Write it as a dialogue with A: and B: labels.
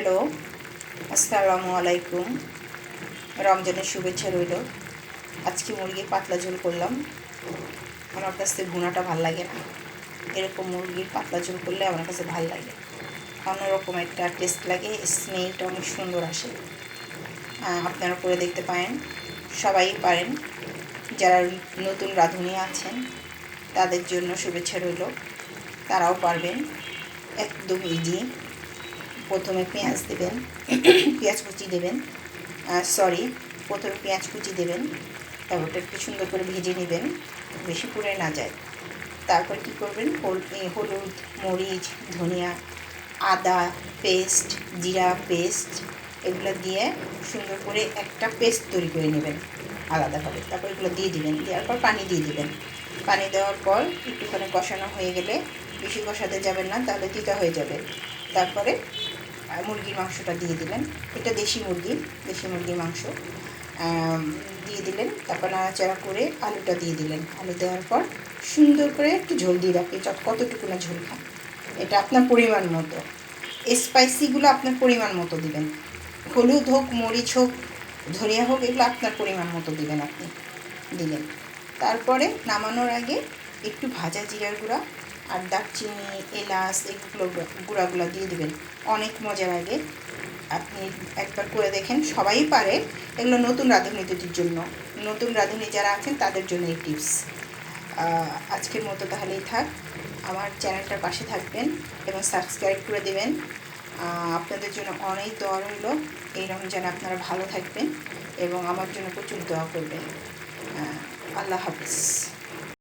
A: Hello, আসসালামু আলাইকুম। রমজানের শুভেচ্ছা রইল। আজকে মুরগির পাতলা ঝোল করলাম। আমার কাছে ভুনাটা ভালো লাগে না। এরকম মুরগির পাতলা ঝোল করলে আমার কাছে ভালো লাগে। অন্যরকম একটা টেস্ট লাগে স্মেলটা অনেক সুন্দর আসে। আপনারা করে দেখতে পারেন। সবাই পারেন। যারা নতুন রাঁধুনি আছেন, তাদের জন্য শুভেচ্ছা রইল। তারাও পারবেন। একদম ইজি প্রথমে পেঁয়াজ দেবেন, পেঁয়াজ কুচি দেবেন সরি প্রথমে পেঁয়াজ কুচি দেবেন, তারপর ওটা একটু সুন্দর করে ভেজে নেবেন, বেশি পুড়ে না যায়। তারপর কি করবেন? হলুদ, মরিচ, ধনিয়া, আদা পেস্ট, জিরা পেস্ট এগুলো দিয়ে সুন্দর করে একটা পেস্ট তৈরি করে নেবেন আলাদাভাবে। তারপর এগুলো দিয়ে দিবেন, দেওয়ার পর পানি দিয়ে দিবেন। পানি দেওয়ার পর একটুখানি কষানো হয়ে গেলে, বেশি কষাতে যাবেন না, তাহলে তিতা হয়ে যাবে। তারপরে মুরগির মাংসটা দিয়ে দিলেন। এটা দেশি মুরগি, দেশি মুরগির মাংস। দিয়ে দিলেন, তারপর নাড়াচাড়া করে আলুটা দিয়ে দিলেন। আলু দেওয়ার পর সুন্দর করে একটু ঝোল দিয়ে রাখি কতটুকু না ঝোল খান এটা আপনার পরিমাণ মতো। স্পাইসিগুলো আপনার পরিমাণ মতো দিবেন। হলুদ হোক, মরিচ হোক, ধনিয়া হোক, এগুলো আপনার পরিমাণ মতো দিবেন আপনি। দিলেন। তারপরে নামানোর আগে একটু ভাজা জিরার গুঁড়া আর দারচিনি, এলাচ এগুলো গুঁড়াগুলো দিয়ে দেবেন। অনেক মজার আগে আপনি একবার করে দেখেন, সবাই পারে। এগুলো নতুন রাঁধুনিদের জন্য। নতুন রাঁধুনি যারা আছেন, তাদের জন্য এই টিপস। আজকের মতো তাহলেই থাক। আমার চ্যানেলটার পাশে থাকবেন এবং সাবস্ক্রাইব করে দেবেন। আপনাদের জন্য অনেক দোয়া রইল। এই রমজান আপনারা ভালো থাকবেন এবং আমার জন্য প্রচুর দোয়া করবেন। আল্লাহ হাফিজ।